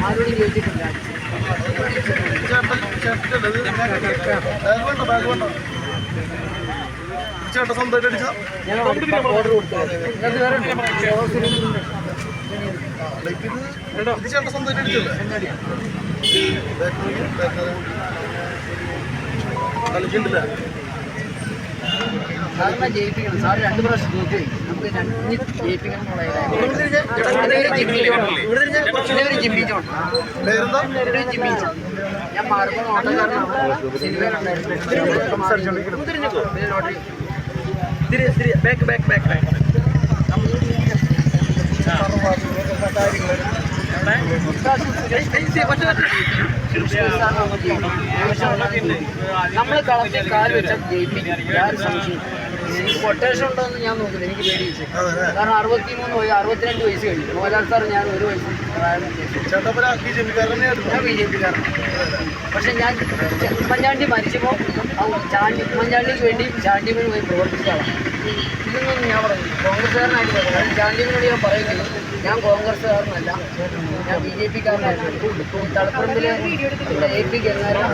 ആരോടും ചോദിച്ചിട്ടില്ല ചേട്ടാ സ്വന്തമായിട്ട് അടിച്ചാ ഞാൻ ഓർഡർ കൊടുത്തു അത് വേറെ ഉണ്ട്. ഇത് ചേട്ടാ സ്വന്തമായിട്ട് അടിച്ചല്ലേ കളിക്കണ്ടില്ല സാറിനെ ജയിപ്പിക്കണം സാർ രണ്ട് പ്രാവശ്യം തോറ്റുപോയി നമുക്ക് രണ്ട് ജയിപ്പിക്കണം എന്നുള്ള ഇതൊരു ജിമ്മിച്ചോണ്ട് പേരെന്താ ഇതൊരു ജിമ്മിച്ചോണ്ട് ഞാൻ മാറുമ്പോൾ ഓട്ടക്കാരനാണ് സിനിമയിലുണ്ടായിരുന്നു ബാക്ക് ബാക്ക് ബാക്ക് ബാക്ക് നമ്മൾ കളത്തിൽ കാൽ വെച്ചാൽ ജയിപ്പിക്കും യാതൊരു സംശയം എനിക്ക് കൊട്ടേഷൻ ഉണ്ടോ എന്ന് ഞാൻ നോക്കില്ല. എനിക്ക് പേടിയിച്ചു കാരണം അറുപത്തിമൂന്ന് വയസ്സ് അറുപത്തിരണ്ട് വയസ്സ് കഴിഞ്ഞു. മോഹൻലാൽ സാർ ഞാൻ ഒരു വയസ്സ് ഞാൻ ബി ജെ പി കാരണം പിക്കാരൻ പക്ഷെ ഞാൻ ഉമ്മൻചാണ്ടി മരിച്ചപ്പോൾ ചാണ്ടി ഉമ്മൻചാണ്ടിക്ക് വേണ്ടി ചാണ്ടിമിന് പോയി പ്രവർത്തിച്ചതാണ് ഇതൊന്നും ഞാൻ പറയുന്നു കോൺഗ്രസ്സുകാരനായിട്ട് പറയുന്നത് ചാണ്ടിമനോട് ഞാൻ പറയുന്നത് ഞാൻ കോൺഗ്രസ്സുകാരനല്ല. ഞാൻ ബി ജെ പിക്കാരനായിരുന്നു തളപ്പറമ്പിലെ എ പി ഗംഗാരാം.